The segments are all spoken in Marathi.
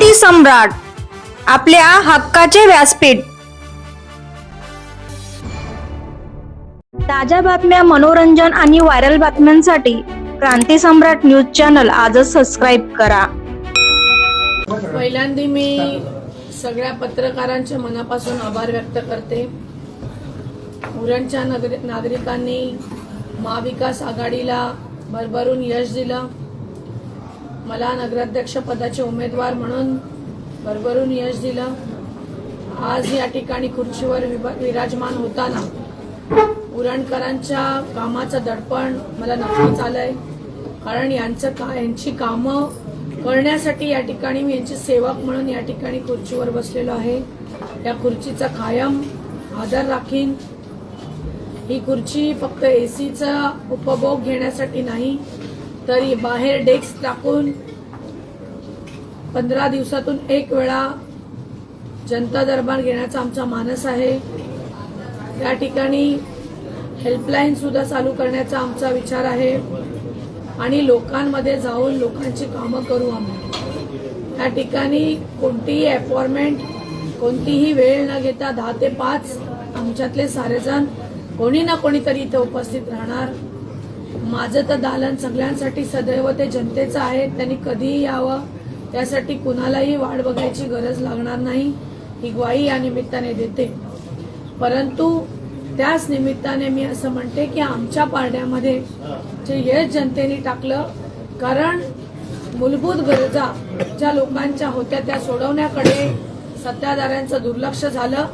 क्रांती सम्राट आपल्या हक्काचे व्यासपीठ. ताज्या बातम्या मनोरंजन आणि व्हायरल बातम्यांसाठी क्रांती सम्राट न्यूज चॅनल आजच सबस्क्राईब करा. पहिल्यांदा मी सगळ्या पत्रकारांचे मनापासून आभार व्यक्त करते. उरणच्या नागरिकांनी महाविकास आघाडीला भरभरून यश दिलं. मला नगराध्यक्ष पदाचे उमेदवार म्हणून भरभरून यश दिलं. आज या ठिकाणी खुर्चीवर विराजमान होताना उरणकरांच्या कामाचं दडपण मला नक्कीच आलंय. कारण यांचं का यांची कामं करण्यासाठी या ठिकाणी मी यांची सेवक म्हणून या ठिकाणी खुर्चीवर बसलेलो आहे. या खुर्चीचा कायम आदर राखीन. ही खुर्ची फक्त एसीचा उपभोग घेण्यासाठी नाही तरी बाहेर डेस्क टाकून पंधरा दिवसातून एक वेळा जनता दरबार घेण्याचा आमचा मानस आहे. त्या ठिकाणी हेल्पलाईन सुद्धा चालू करण्याचा आमचा विचार आहे. आणि लोकांमध्ये जाऊन लोकांची कामं करू आम्ही. त्या ठिकाणी कोणतीही अपॉइंटमेंट कोणतीही वेळ न घेता दहा ते पाच आमच्यातले सारेजण कोणी ना कोणीतरी इथे उपस्थित राहणार. माझं तर दालन सगळ्यांसाठी सदैव ते जनतेचं आहे. त्यांनी कधीही यावं. त्यासाठी कुणालाही वाट बघायची गरज लागणार नाही. ही ग्वाही या निमित्ताने देते. परंतु त्याच निमित्ताने मी असं म्हणते की आमच्या पारड्यामध्ये जे यश जनतेने टाकलं कारण मूलभूत गरजा ज्या लोकांच्या होत्या त्या सोडवण्याकडे सत्ताधाऱ्यांचं दुर्लक्ष झालं.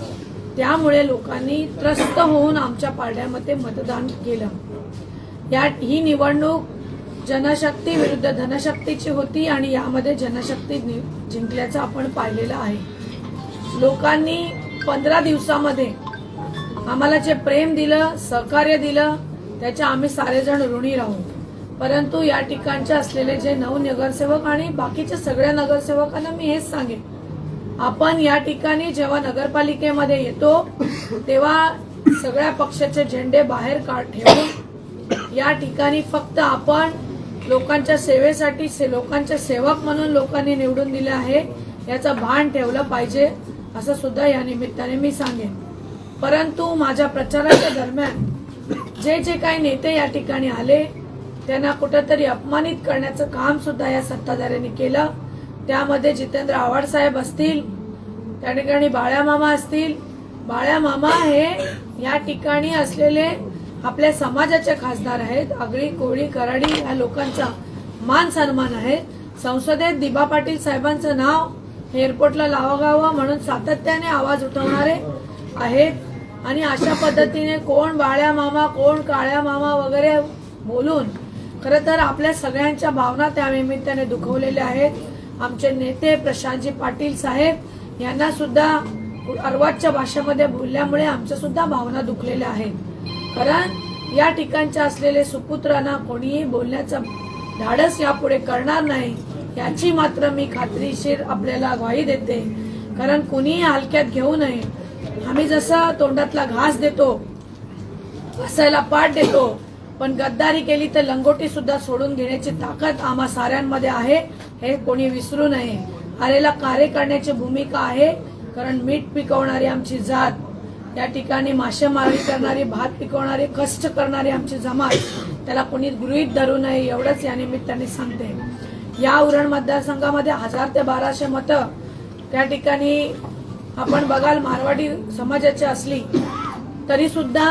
त्यामुळे लोकांनी त्रस्त होऊन आमच्या पारड्यामध्ये मतदान केलं. या ही निवडणूक जनशक्ती विरुद्ध धनशक्तीची होती आणि यामध्ये जनशक्ती नि- जिंकल्याचं आपण पाहिलेलं आहे. लोकांनी पंधरा दिवसामध्ये आम्हाला जे प्रेम दिलं सहकार्य दिलं त्याच्या आम्ही सारेजण ऋणी राहू. परंतु या ठिकाणचे असलेले जे नऊ नगरसेवक आणि बाकीच्या सगळ्या नगरसेवकांना मी हेच सांगेन. आपण या ठिकाणी जेव्हा नगरपालिकेमध्ये येतो तेव्हा सगळ्या पक्षाचे झेंडे बाहेर काढ ठेवून या ठिकाणी फक्त आपण लोकांच्या सेवेसाठी से- लोकांच्या सेवक म्हणून लोकांनी निवडून दिले आहे. याचं भान ठेवलं पाहिजे असं सुद्धा या निमित्ताने मी सांगेन. परंतु माझ्या प्रचाराच्या दरम्यान जे जे काही नेते या ठिकाणी आले त्यांना कुठंतरी अपमानित करण्याचं काम सुद्धा या सत्ताधाऱ्यांनी केलं. त्यामध्ये जितेंद्र आव्हाड साहेब असतील त्या ठिकाणी बाळ्या मामा असतील. बाळ्या मामा हे या ठिकाणी असलेले आपल्या समाजाचे खासदार आहेत. आगळी कोळी कराडी या लोकांचा मान सन्मान आहे. संसदेत दिबा पाटील साहेबांचं नाव एअरपोर्टला लावागावं म्हणून सातत्याने आवाज उठवणारे आहेत. आणि अशा पद्धतीने कोण बाळ्या मामा कोण काळ्या मामा वगैरे बोलून खरं तर आपल्या सगळ्यांच्या भावना त्या निमित्ताने दुखवलेल्या आहेत. आमचे नेते प्रशांतजी पाटील साहेब यांना सुद्धा अर्वाच्या भाषेमध्ये बोलल्यामुळे आमच्या सुद्धा भावना दुखलेल्या आहेत. कारण या ठिकाणच्या असलेले सुपुत्रांना कोणीही बोलण्याचं धाडस यापुढे करणार नाही याची मात्र मी खात्रीशीर आपल्याला ग्वाही देते. कारण कुणीही हलक्यात घेऊ नये. आम्ही जसं तोंडातला घास देतो हसायला पाठ देतो पण गद्दारी केली तर लंगोटी सुद्धा सोडून घेण्याची ताकद आम्हा साऱ्यांमध्ये आहे हे कोणी विसरू नये. आरेला कार्य करण्याची भूमिका आहे कारण मीठ पिकवणारी आमची जात त्या ठिकाणी मासेमारी करणारी भात पिकवणारी कष्ट करणारी आमची जमात त्याला कोणी गृहीत धरू नये एवढंच या निमित्ताने सांगते. या उरण मतदारसंघामध्ये हजार ते बाराशे मतं त्या ठिकाणी आपण बघाल मारवाडी समाजाची असली तरी सुद्धा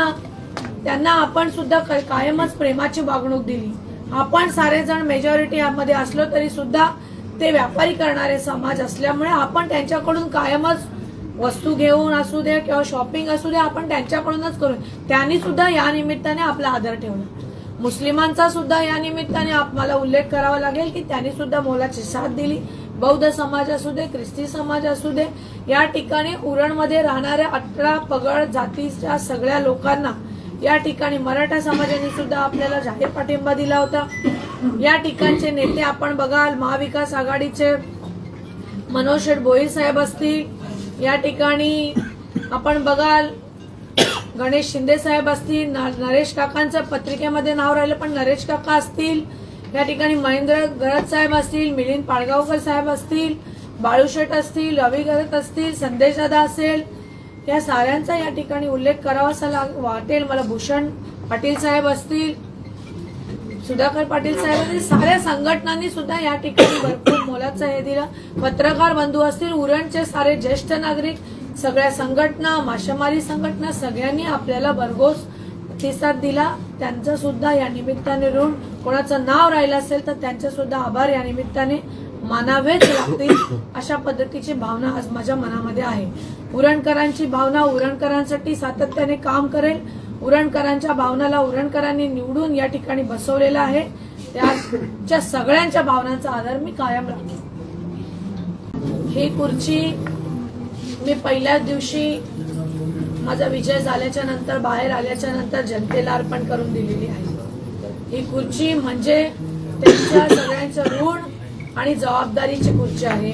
त्यांना आपण सुद्धा कायमच प्रेमाची वागणूक दिली. आपण सारेजण मेजॉरिटी यामध्ये असलो तरी सुद्धा ते व्यापारी करणारे समाज असल्यामुळे आपण त्यांच्याकडून कायमच वस्तू घेऊन असू दे किंवा शॉपिंग असू दे आपण त्यांच्याकडूनच करू. त्यांनी सुद्धा या निमित्ताने आपला आदर ठेवला. मुस्लिमांचा सुद्धा या निमित्ताने आप- मला उल्लेख करावा लागेल की त्यांनी सुद्धा मोलाची साथ दिली. बौद्ध समाज असू दे ख्रिस्ती समाज असू दे या ठिकाणी उरणमध्ये राहणाऱ्या अठरा पगड जातीच्या सगळ्या लोकांना या ठिकाणी मराठा समाजाने सुद्धा आपल्याला जाहीर पाठिंबा दिला होता. या ठिकाणचे नेते आपण बघाल महाविकास आघाडीचे मनोज शेठ भोई साहेब असतील या ठिकाणी आपण बघाल गणेश शिंदे साहेब असतील नरेश काकांचं पत्रिकेमध्ये नाव राहिलं पण नरेश काका असतील या ठिकाणी महेंद्र गरज साहेब असतील मिलिंद पाडगावकर साहेब असतील बाळूशेठ असतील रवी गरत असतील संदेश दादा असेल या साऱ्यांचा या ठिकाणी उल्लेख करावासा लाग वाटेल. मला भूषण पाटील साहेब असतील सुधाकर पाटील साहेब असतील साऱ्या संघटनांनी सुद्धा या ठिकाणी भरपूर मोलाचं हे दिलं. पत्रकार बंधू असतील उरणचे सारे ज्येष्ठ नागरिक सगळ्या संघटना मासेमारी संघटना सगळ्यांनी आपल्याला भरघोस प्रतिसाद दिला. त्यांचं सुद्धा या निमित्ताने ऋण. कोणाचं नाव राहिलं असेल तर त्यांचे सुद्धा आभार या निमित्ताने मानावेच लागतील अशा पद्धतीची भावना आज माझ्या मनामध्ये आहे. उरणकरांची भावना उरणकरांसाठी सातत्याने काम करेल. उरणकरांच्या भावनाला उरणकरांनी निवडून या ठिकाणी बसवलेलं आहे. त्याच्या सगळ्यांच्या भावनांचा आधार मी कायम राखतो. ही खुर्ची मी पहिल्याच दिवशी माझा विजय झाल्याच्यानंतर बाहेर आल्याच्यानंतर जनतेला अर्पण करून दिलेली आहे. ही खुर्ची म्हणजे त्यांच्या सगळ्यांचं ऋण आणि जबाबदारीची खुर्ची आहे.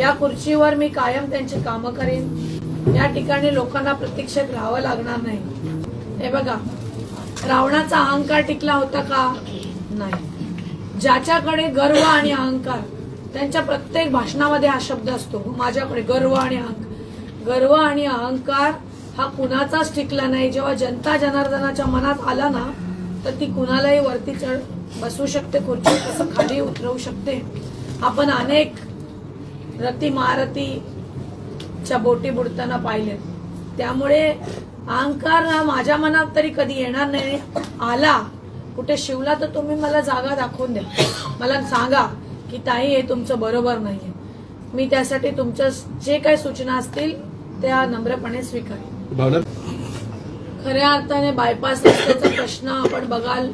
या खुर्चीवर मी कायम त्यांची कामं करेन. या ठिकाणी लोकांना प्रतीक्षेत राहावं लागणार नाही. हे बघा रावणाचा अहंकार टिकला होता का? नाही. ज्याच्याकडे गर्व आणि अहंकार त्यांच्या प्रत्येक भाषणामध्ये हा शब्द असतो. हो, माझ्याकडे गर्व आणि अहंकार. गर्व आणि अहंकार हा कुणाचाच टिकला नाही. जेव्हा जनता जनार्दनाच्या मनात आला ना तर ती कुणालाही वरती चढ बसू शकते खुर्ची तसं खाली उतरवू शकते. आपण अनेक रती महारथीच्या बोटी बुडताना पाहिले त्यामुळे अहंकार हा माझ्या मनात तरी कधी येणार नाही. आला कुठे शिवला तर तुम्ही मला जागा दाखवून द्या. मला सांगा की ताई हे तुमचं बरोबर नाहीये. मी त्यासाठी तुमच्या जे काही सूचना असतील त्या नम्रपणे स्वीकारेन. भावना? खऱ्या अर्थाने बायपास रस्त्याचा प्रश्न आपण बघाल.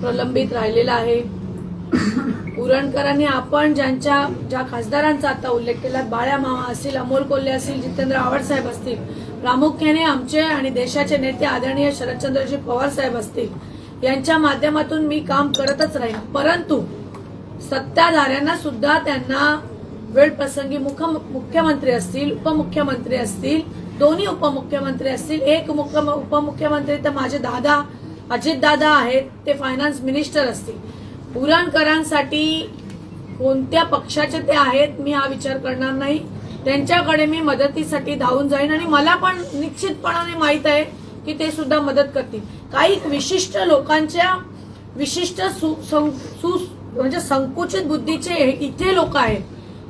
प्रलंबित राहिलेला आहे. उरणकरांनी आपण ज्यांच्या ज्या खासदारांचा आता उल्लेख केला बाळ्या मामा असतील अमोल कोल्हे असतील जितेंद्र आव्हाड साहेब असतील प्रामुख्याने आमचे आणि देशाचे नेते आदरणीय शरदचंद्रजी पवार साहेब असतील यांच्या माध्यमातून मी काम करतच राहीन. परंतु सत्ताधाऱ्यांना सुद्धा त्यांना वेळ प्रसंगी मुख मुख्यमंत्री असतील उपमुख्यमंत्री असतील दोन्ही उपमुख्यमंत्री असतील एक मुख्य उपमुख्यमंत्री तर माझे दादा अजित दादा आहेत ते फायनान्स मिनिस्टर असतील. पुरणकरांसाठी कोणत्या पक्षाचे ते आहेत मी हा विचार करणार नाही. त्यांच्याकडे मी मदतीसाठी धावून जाईन आणि मला पण निश्चितपणाने माहीत आहे की ते सुद्धा मदत करतील. काही विशिष्ट लोकांच्या विशिष्ट सु- सं- सु- म्हणजे संकुचित बुद्धीचे इथे लोक आहेत.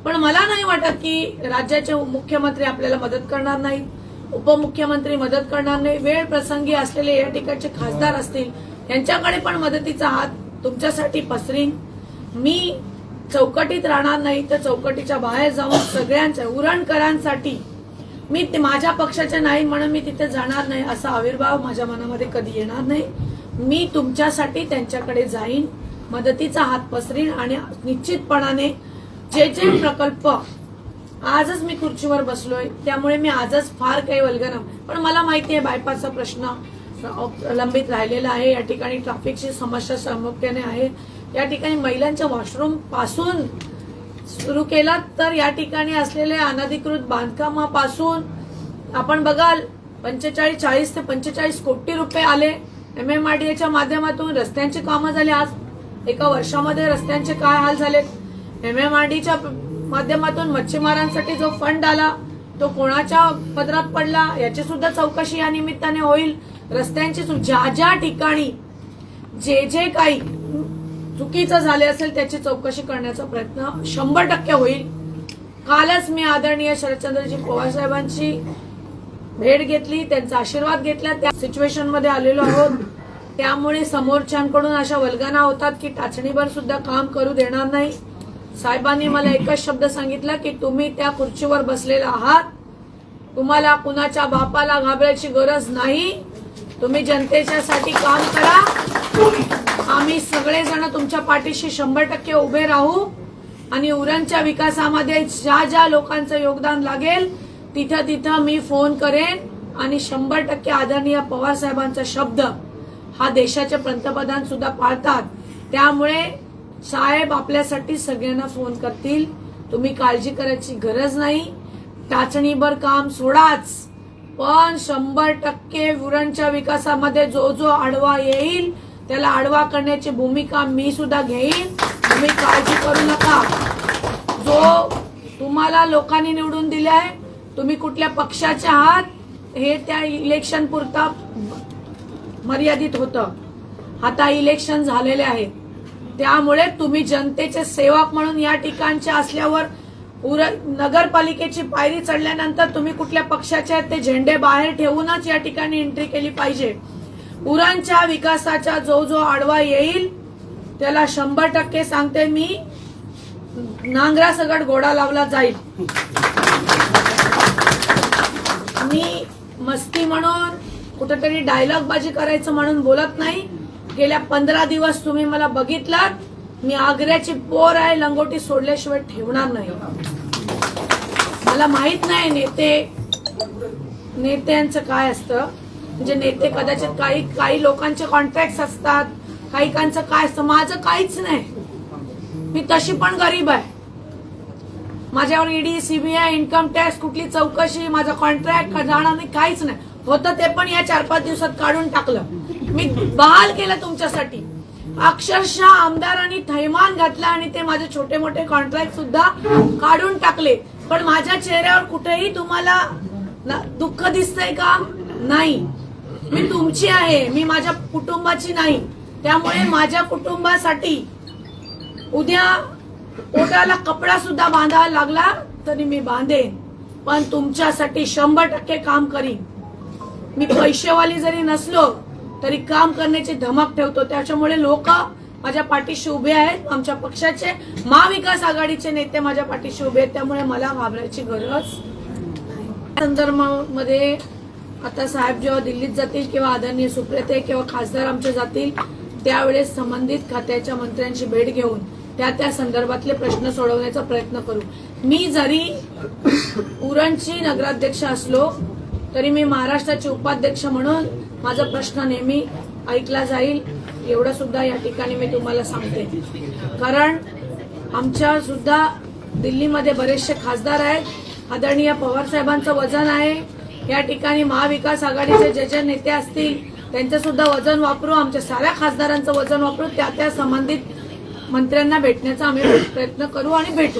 पण मला नाही वाटत की राज्याचे मुख्यमंत्री आपल्याला मदत करणार नाहीत. उपमुख्यमंत्री मदत करणार नाही. वेळ प्रसंगी असलेले या ठिकाणचे खासदार असतील यांच्याकडे पण मदतीचा हात तुमच्यासाठी पसरीन. मी चौकटीत राहणार नाही तर चौकटीच्या बाहेर जाऊन सगळ्यांच्या उरणकरांसाठी मी ते माझ्या पक्षाचे नाही म्हणून मी तिथे जाणार नाही असा आविर्भाव माझ्या मनामध्ये कधी येणार नाही. मी तुमच्यासाठी त्यांच्याकडे जाईन मदतीचा हात पसरीन आणि निश्चितपणाने जे जे प्रकल्प आजच मी खुर्चीवर बसलोय त्यामुळे मी आजच फार काही वल्गना पण मला माहिती आहे बायपासचा प्रश्न लंबित राहिलेला आहे. या ठिकाणी ट्रॅफिकची समस्या प्रामुख्याने आहे. या ठिकाणी महिलांच्या वॉशरूमपासून सुरू केला तर या ठिकाणी असलेले अनधिकृत बांधकामापासून आपण बघाल पंचेचाळीस चाळीस ते पंचेचाळीस कोटी रुपये आले. एमएमआरडीएच्या माध्यमातून रस्त्यांची कामं झाली. आज एका वर्षामध्ये रस्त्यांचे काय हाल झाले एमएमआरडीच्या माध्यमातून मच्छीमारांसाठी जो फंड आला तो कोणाच्या पदरात पडला? याची सुद्धा चौकशी या निमित्ताने होईल. रस्त्यांची सु- ज्या ज्या ठिकाणी जे जे काही चुकीचं झाले असेल त्याची चौकशी करण्याचा प्रयत्न शंभर टक्के होईल. कालच मी आदरणीय शरदचंद्रजी पवार साहेबांची भेट घेतली त्यांचा आशीर्वाद घेतला. त्या सिच्युएशनमध्ये आलेलो आहोत. त्यामुळे समोरच्यांकडून अशा वल्गना होतात की टाचणीवर सुद्धा काम करू देणार नाही. साहेबांनी मला एकच शब्द सांगितला की तुम्ही त्या खुर्चीवर बसलेला आहात. तुम्हाला कुणाच्या बापाला घाबरायची गरज नाही. तुम्ही जनतेच्या साठी काम करा. आम्ही सगळेजण तुमच्या पाठीशी शंभर टक्के उभे राहू आणि उरणच्या विकासामध्ये ज्या ज्या लोकांचं योगदान लागेल तिथं तिथं मी फोन करेन आणि शंभर टक्के आदरणीय पवार साहेबांचा शब्द हा देशाचे पंतप्रधान सुद्धा पाळतात. त्यामुळे साहेब आपल्यासाठी सगळ्यांना फोन करतील. तुम्ही काळजी करायची गरज नाही. टाचणीभर काम सोडाच. पण शंभर टक्के उरणच्या विकासामध्ये जो जो आडवा येईल त्याला आडवा करण्याची भूमिका मी सुद्धा घेईन. तुम्ही काळजी करू नका. जो तुम्हाला लोकांनी निवडून दिलाय तुम्ही कुठल्या पक्षाचे आहात हे त्या इलेक्शन पुरता मर्यादित होतं. आता इलेक्शन झालेले आहे. त्यामुळे तुम्ही जनतेचे सेवक म्हणून या ठिकाणच्या असल्यावर उर नगरपालिकेची पायरी चढल्यानंतर तुम्ही कुठल्या पक्षाचे आहेत ते झेंडे बाहेर ठेवूनच या ठिकाणी एंट्री केली पाहिजे. उरणच्या विकासाचा जो जो आडवा येईल त्याला शंभर टक्के सांगते मी नांगरा सगट घोडा लावला जाईल. मी मस्ती म्हणून कुठेतरी डायलॉग बाजी करायचं म्हणून बोलत नाही. गेल्या पंधरा दिवस तुम्ही मला बघितलात मी आग्र्याची पोर आहे लंगोटी सोडल्याशिवाय ठेवणार नाही. मला माहीत नाही नेते नेत्यांचं काय असतं. म्हणजे नेते कदाचित काही काही लोकांचे कॉन्ट्रॅक्ट असतात काही कांचं काय असतं. माझं काहीच नाही. मी तशी पण गरीब आहे. माझ्यावर ईडी सीबीआय इन्कम टॅक्स कुठली चौकशी माझा कॉन्ट्रॅक्ट जाणार नाही काहीच नाही. होतं ते पण या चार पाच दिवसात काढून टाकलं. मी बहाल केलं तुमच्यासाठी. अक्षरशः आमदारांनी थैमान घातला आणि ते माझे छोटे मोठे कॉन्ट्रॅक्ट सुद्धा काढून टाकले. पण माझ्या चेहऱ्यावर कुठेही तुम्हाला दुःख दिसतंय का? नाही. मी तुमची आहे मी माझ्या कुटुंबाची नाही. त्यामुळे माझ्या कुटुंबासाठी उद्या पोटाला कपडा सुद्धा बांधावा लागला तरी मी बांधेन. पण तुमच्यासाठी शंभर टक्के काम करीन. मी पैसेवाली जरी नसलो तरी काम करण्याची धमक ठेवतो. त्याच्यामुळे लोक माझ्या पाठीशी उभे आहेत. आमच्या पक्षाचे महाविकास आघाडीचे नेते माझ्या पाठीशी उभे आहेत. त्यामुळे मला घाबरायची गरज संदर्भामध्ये आता साहेब जेव्हा दिल्लीत जातील किंवा आदरणीय सुप्रेते किंवा खासदार आमचे जातील त्यावेळेस संबंधित खात्याच्या मंत्र्यांची भेट घेऊन त्या त्या संदर्भातले प्रश्न सोडवण्याचा प्रयत्न करू. मी जरी उरणची नगराध्यक्ष असलो तरी मी महाराष्ट्राचे उपाध्यक्ष म्हणून माझा प्रश्न नेहमी ऐकला जाईल. एवढं सुद्धा या ठिकाणी मी तुम्हाला सांगते. कारण आमच्या सुद्धा दिल्लीमध्ये बरेचसे खासदार आहेत. आदरणीय पवार साहेबांचं वजन आहे. या ठिकाणी महाविकास आघाडीचे जे जे नेते असतील त्यांचं सुद्धा वजन वापरू आमच्या साऱ्या खासदारांचं वजन वापरू त्या त्या संबंधित मंत्र्यांना भेटण्याचा आम्ही प्रयत्न करू आणि भेटू.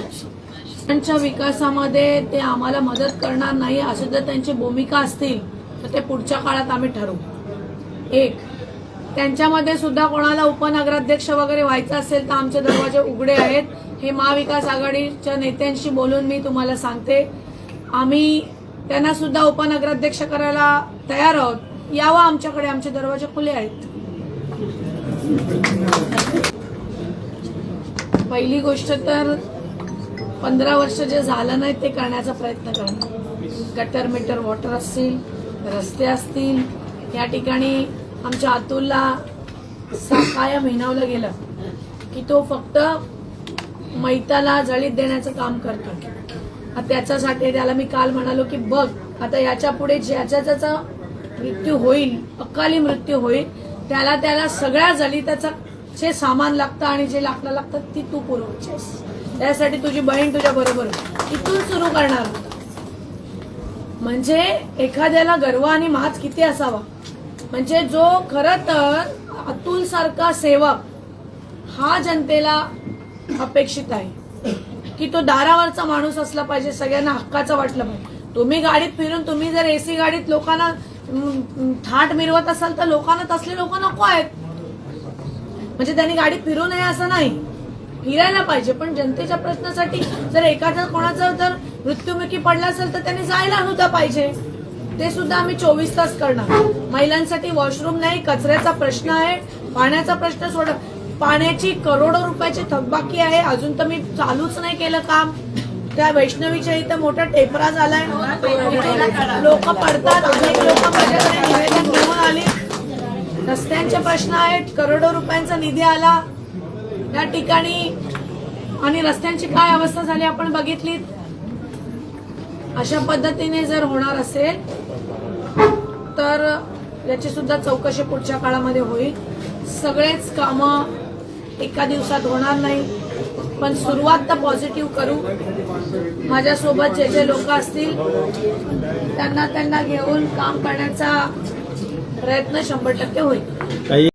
त्यांच्या विकासामध्ये ते आम्हाला मदत करणार नाही असे जर त्यांची भूमिका असतील तर ते पुढच्या काळात आम्ही ठरवू. एक त्यांच्यामध्ये सुद्धा कोणाला उपनगराध्यक्ष वगैरे व्हायचं असेल तर आमचे दरवाजे उघडे आहेत. हे महाविकास आघाडीच्या नेत्यांशी बोलून मी तुम्हाला सांगते. आम्ही त्यांना सुद्धा उपनगराध्यक्ष करायला तयार आहोत. यावं आमच्याकडे आमचे दरवाजे खुले आहेत. पहिली गोष्ट तर पंधरा वर्ष जे झालं नाही ते करण्याचा प्रयत्न करणं गटर मीटर वॉटर असतील रस्ते असतील या ठिकाणी आमच्या अतुलला सा कायम हिनावलं गेलं की तो फक्त मैताला जळीत देण्याचं काम करतो त्याच्यासाठी त्याला मी काल म्हणालो की बघ आता याच्यापुढे ज्याच्या ज्याचा मृत्यू होईल अकाली मृत्यू होईल त्याला त्याला सगळ्या जलिताचं जे सामान लागतं आणि जे लाकडं लागतं ती तू पुरवतेस. त्यासाठी तुझी बहीण तुझ्या बरोबर इथून सुरू करणार. म्हणजे एखाद्याला गर्व आणि माज किती असावा. म्हणजे जो खर तर अतुल सारखा सेवक हा जनतेला अपेक्षित आहे. की तो दारावरचा माणूस असला पाहिजे सगळ्यांना हक्काचं वाटलं पाहिजे. तुम्ही गाडीत फिरून तुम्ही जर एसी गाडीत लोकांना थाट मिरवत असाल तर लोकांना तसले लोक नको आहेत. म्हणजे त्यांनी गाडी फिरू नये असं नाही. फिरायला पाहिजे पण जनतेच्या प्रश्नासाठी जर एखादा कोणाचा जर मृत्युमुखी पडला असेल तर त्यांनी जायला अनुदा पाहिजे. ते सुद्धा आम्ही चोवीस तास करणार. महिलांसाठी वॉशरूम नाही कचऱ्याचा प्रश्न आहे पाण्याचा प्रश्न सोडा. पाण्याची करोडो रुपयाची थकबाकी आहे. अजून तर मी चालूच नाही केलं काम. त्या वैष्णवीच्या इथं मोठा टेपरा झालाय. लोक पडतात. अनेक लोक माझ्याकडे निवेदन घेऊन आली. रस्त्यांचे प्रश्न आहेत. करोडो रुपयांचा निधी आला. या ठिकाणी आणि रस्त्यांची काय अवस्था झाली आपण बघितली. अशा पद्धतीने जर होणार असेल तर याची सुद्धा चौकशी पुढच्या काळामध्ये होईल. सगळेच कामं एका दिवसात होणार नाही. पण सुरुवात तर पॉझिटिव्ह करू. माझ्यासोबत जे जे लोक असतील त्यांना त्यांना घेऊन काम करण्याचा प्रयत्न शंभर टक्के होईल.